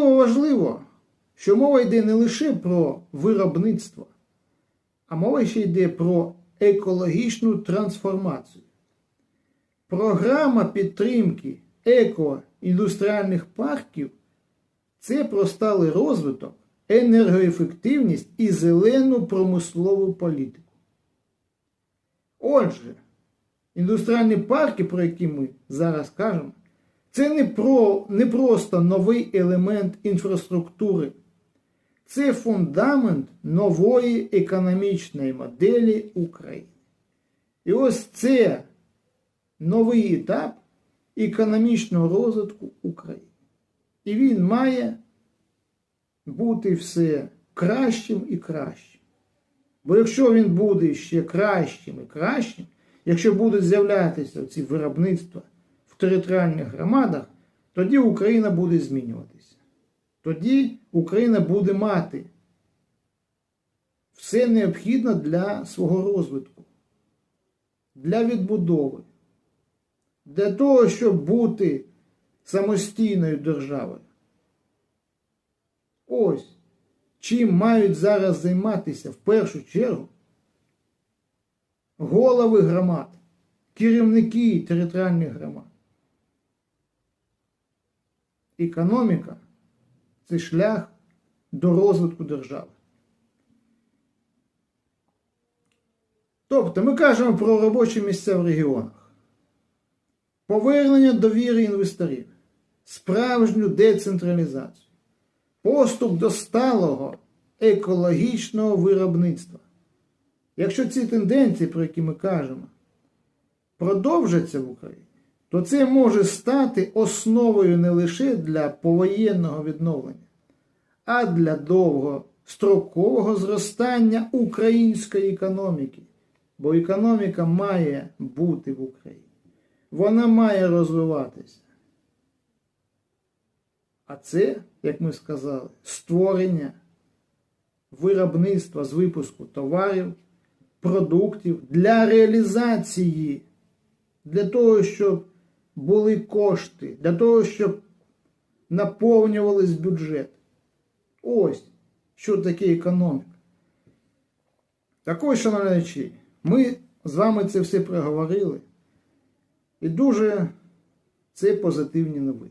Важливо, що мова йде не лише про виробництво, а мова ще йде про екологічну трансформацію. Програма підтримки екоіндустріальних парків це про сталий розвиток, енергоефективність і зелену промислову політику. Отже, індустріальні парки, про які ми зараз кажемо, це не, про, не просто новий елемент інфраструктури, це фундамент нової економічної моделі України. І ось це новий етап економічного розвитку України. І він має бути все кращим і кращим. Бо якщо він буде ще кращим і кращим, якщо будуть з'являтися ці виробництва територіальних громадах, тоді Україна буде змінюватися. Тоді Україна буде мати все необхідне для свого розвитку, для відбудови, для того, щоб бути самостійною державою. Ось чим мають зараз займатися в першу чергу голови громад, керівники територіальних громад. Економіка це шлях до розвитку держави. Тобто ми кажемо про робочі місця в регіонах, повернення довіри інвесторів, справжню децентралізацію, поступ до сталого екологічного виробництва. Якщо ці тенденції, про які ми кажемо, продовжаться в Україні, то це може стати основою не лише для повоєнного відновлення, а для довгострокового зростання української економіки. Бо економіка має бути в Україні. Вона має розвиватися. А це, як ми сказали, створення виробництва з випуску товарів, продуктів для реалізації, для того, щоб були кошти, для того, щоб наповнювались бюджет. Ось що таке економіка. Також, шановні ми з вами це все проговорили. І дуже це позитивні новини.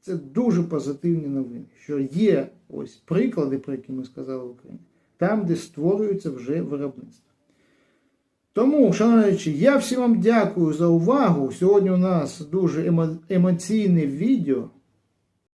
Це дуже позитивні новини, що є ось приклади, про які ми сказали в Україні, там, де створюється вже виробництво. Тому, шановні я всім вам дякую за увагу. Сьогодні у нас дуже емо- емоційне відео.